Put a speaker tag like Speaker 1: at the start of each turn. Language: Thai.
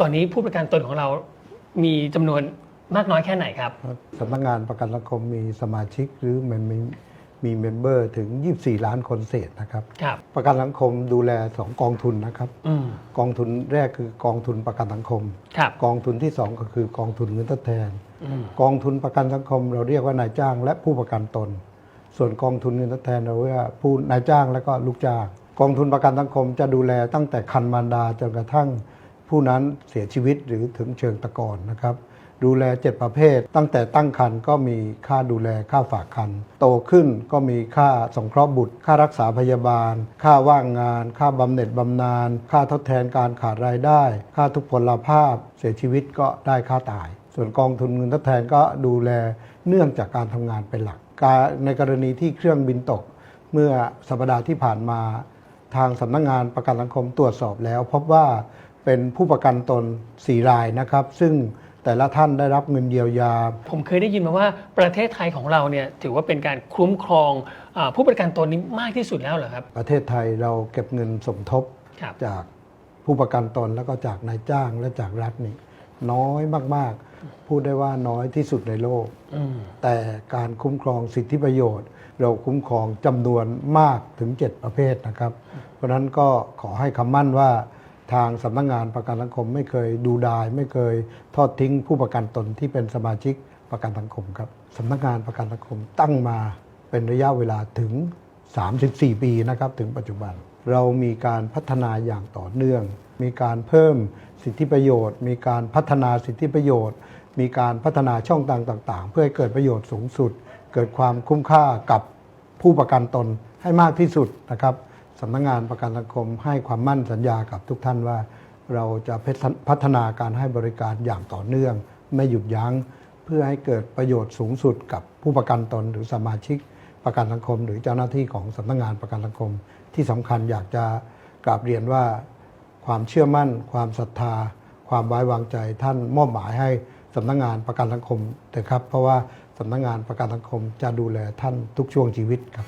Speaker 1: ตอนนี้ผู้ประกันตนของเรามีจำนวนมากน้อยแค่ไหนครับ
Speaker 2: สำนักงานประกันสังคมมีสมาชิกหรือมันมีมีเมมเบอร์ถึง 24 ล้านคนเศษนะครับ
Speaker 1: ครับ
Speaker 2: ประกันสังคมดูแล 2 กองทุนนะครับ
Speaker 1: อืม
Speaker 2: กองทุนแรกคือกองทุนประกันสังคม
Speaker 1: ครับ
Speaker 2: กองทุนที่ 2 ก็คือกองทุนเงินทดแทน
Speaker 1: อืม
Speaker 2: กองทุนประกันสังคม เราเรียกว่านายจ้างและผู้ประกันตน ส่วนกองทุนเงินทดแทนเราเรียกว่าผู้นายจ้างและก็ลูกจ้าง กองทุนประกันสังคมจะดูแลตั้งแต่คันมารดาจนกระทั่ง ผู้นั้นเสียชีวิตหรือถึงเชิงตะกอนนะครับ ดูแล 7 ประเภท ตั้งแต่ตั้งครรภ์ก็มีค่าดูแลค่าฝากครรภ์โตขึ้นก็มีค่าสงเคราะห์บุตร ค่ารักษาพยาบาล ค่าว่างงาน ค่าบำเหน็จบำนาญ ค่าทดแทนการขาดรายได้ ค่าทุกพลภาพ เสียชีวิตก็ได้ค่าตาย ส่วนกองทุนเงินทดแทนก็ดูแลเนื่องจากการทำงานเป็นหลัก ในกรณีที่เครื่องบินตกเมื่อสัปดาห์ที่ผ่านมา ทางสำนักงานประกันสังคมตรวจสอบแล้ว พบว่า เป็นผู้ประกันตน 4 รายนะครับ ซึ่งแต่ละท่านได้รับเงินเยียวยา
Speaker 1: ผมเคยได้ยินมาว่าประเทศไทยของเราเนี่ยถือว่าเป็นการคุ้มครองอาผู้ประกันตนนี้มากที่สุดแล้วเหรอครับ
Speaker 2: ประเทศไทยเราเก็บเงินสมทบ
Speaker 1: ครับ
Speaker 2: จากผู้ประกันตนแล้วก็จากนายจ้างและจากรัฐนี่น้อยมากๆ พูดได้ว่าน้อยที่สุดในโลก
Speaker 1: อืม
Speaker 2: แต่การคุ้มครองสิทธิประโยชน์ เราคุ้มครองจำนวนมากถึง 7 ประเภทนะครับ เพราะฉะนั้นก็ขอให้คำมั่นว่า ทางสำนักงานประกันสังคม ไม่เคยดูดาย ไม่เคยทอดทิ้งผู้ประกันตนที่เป็นสมาชิกประกันสังคมครับสำนักงานประกันสังคมตั้งมาเป็นระยะเวลาถึง 34 ปีนะครับถึงปัจจุบัน เรามีการพัฒนาอย่างต่อเนื่อง มีการเพิ่มสิทธิประโยชน์ มีการพัฒนาสิทธิประโยชน์ มีการพัฒนาช่องทางต่าง ๆ เพื่อให้เกิดประโยชน์สูงสุด เกิดความคุ้มค่ากับผู้ประกันตนให้มากที่สุดนะครับ สำนักงานประกันสังคมให้ความมั่นสัญญากับทุกท่านว่า เราจะพัฒนาการให้บริการอย่างต่อเนื่อง ไม่หยุดยัง้ง เพื่อให้เกิดประโยชน์สูงสุดกับผู้ประกันตนหรือสมาชิก ประกันสังคม หรือเจ้าหน้าที่ของสำนักงานประกันสังคม ที่สำคัญอยากจะกราบเรียนว่า ความเชื่อมั่น ความศรัทธา ความไว้วางใจท่านมอบหมายให้สำนักงานประกันสังคมเถอะครับ เพราะว่าสำนักงานประกันสังคมจะดูแลท่านทุกช่วงชีวิตครับ